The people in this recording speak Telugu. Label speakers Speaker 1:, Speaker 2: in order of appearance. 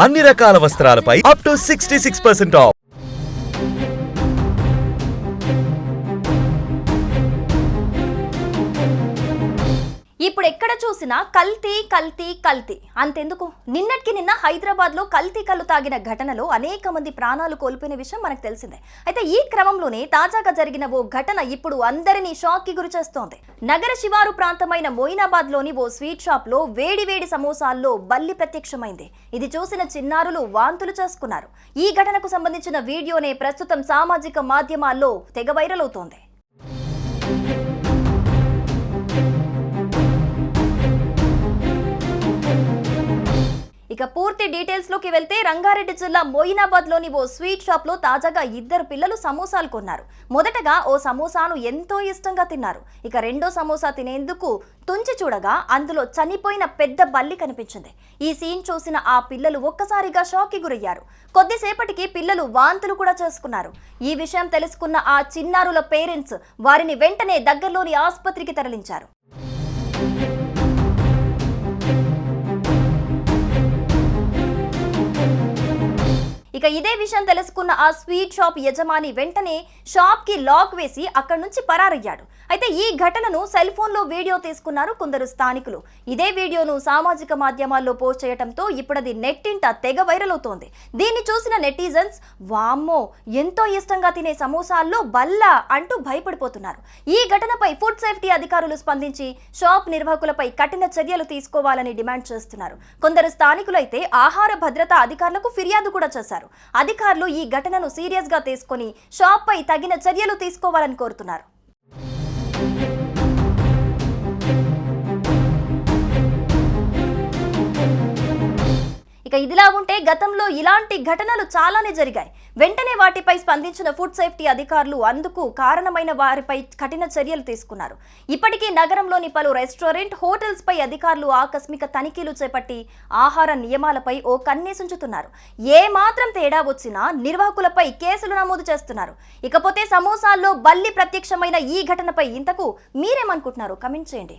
Speaker 1: అన్ని రకాల వస్త్రాలపై up to sixty six percent off
Speaker 2: ఇప్పుడు ఎక్కడ చూసినా కల్తీ కల్తీ కల్తీ. అంతెందుకు? నిన్నటికి నిన్న హైదరాబాద్లో కల్తీ కళ్ళు తాగిన ఘటనలో అనేక మంది ప్రాణాలు కోల్పోయిన విషయం మనకు తెలిసిందే. అయితే ఈ క్రమంలోనే తాజాగా జరిగిన ఓ ఘటన ఇప్పుడు అందరినీ షాక్కి గురి చేస్తోంది. నగర శివారు ప్రాంతమైన మోయినాబాద్లోని ఓ స్వీట్ షాప్లో వేడి వేడి సమోసాల్లో బల్లి ప్రత్యక్షమైంది. ఇది చూసిన చిన్నారులు వాంతులు చేసుకున్నారు. ఈ ఘటనకు సంబంధించిన వీడియోనే ప్రస్తుతం సామాజిక మాధ్యమాల్లో తెగ వైరల్ అవుతోంది. ఇక పూర్తి డీటెయిల్స్లోకి వెళ్తే రంగారెడ్డి జిల్లా మోయినాబాద్లోని ఓ స్వీట్ షాప్లో తాజాగా ఇద్దరు పిల్లలు సమోసాలు కొన్నారు. మొదటగా ఓ సమోసాను ఎంతో ఇష్టంగా తిన్నారు. ఇక రెండో సమోసా తినేందుకు తుంచి చూడగా అందులో చనిపోయిన పెద్ద బల్లి కనిపించింది. ఈ సీన్ చూసిన ఆ పిల్లలు ఒక్కసారిగా షాక్కి గురయ్యారు. కొద్దిసేపటికి పిల్లలు వాంతులు కూడా చేసుకున్నారు. ఈ విషయం తెలుసుకున్న ఆ చిన్నారుల పేరెంట్స్ వారిని వెంటనే దగ్గరలోని ఆసుపత్రికి తరలించారు. ఇక ఇదే విషయం తెలుసుకున్న ఆ స్వీట్ షాప్ యజమాని వెంటనే షాప్కి లాక్ వేసి అక్కడి నుంచి పరారయ్యాడు. అయితే ఈ ఘటనను సెల్ ఫోన్లో వీడియో తీసుకున్నారు కొందరు స్థానికులు. ఇదే వీడియోను సామాజిక మాధ్యమాల్లో పోస్ట్ చేయడంతో ఇప్పుడది నెట్టింట తెగ వైరల్ అవుతోంది. దీన్ని చూసిన నెటిజన్స్ వామ్మో ఎంతో ఇష్టంగా తినే సమోసాల్లో బల్లా అంటూ భయపడిపోతున్నారు. ఈ ఘటనపై ఫుడ్ సేఫ్టీ అధికారులు స్పందించి షాప్ నిర్వాహకులపై కఠిన చర్యలు తీసుకోవాలని డిమాండ్ చేస్తున్నారు. కొందరు స్థానికులైతే ఆహార భద్రతా అధికారులకు ఫిర్యాదు కూడా చేశారు. అధికారులు ఈ ఘటనను సీరియస్గా తీసుకొని షాప్ పై తగిన చర్యలు తీసుకోవాలని కోరుతున్నారు. ఇక ఇదిలా ఉంటే గతంలో ఇలాంటి ఘటనలు చాలానే జరిగాయి. వెంటనే వాటిపై స్పందించిన ఫుడ్ సేఫ్టీ అధికారులు అందుకు కారణమైన వారిపై కఠిన చర్యలు తీసుకున్నారు. ఇప్పటికీ నగరంలోని పలు రెస్టారెంట్ హోటల్స్పై అధికారులు ఆకస్మిక తనిఖీలు చేపట్టి ఆహార నియమాలపై ఓ కన్నేసుంచుతున్నారు ఏ మాత్రం తేడా వచ్చినా నిర్వాహకులపై కేసులు నమోదు చేస్తున్నారు. ఇకపోతే సమోసాల్లో బల్లి ప్రత్యక్షమైన ఈ ఘటనపై ఇంతకు మీరేమనుకుంటున్నారు? కమెంట్ చేయండి.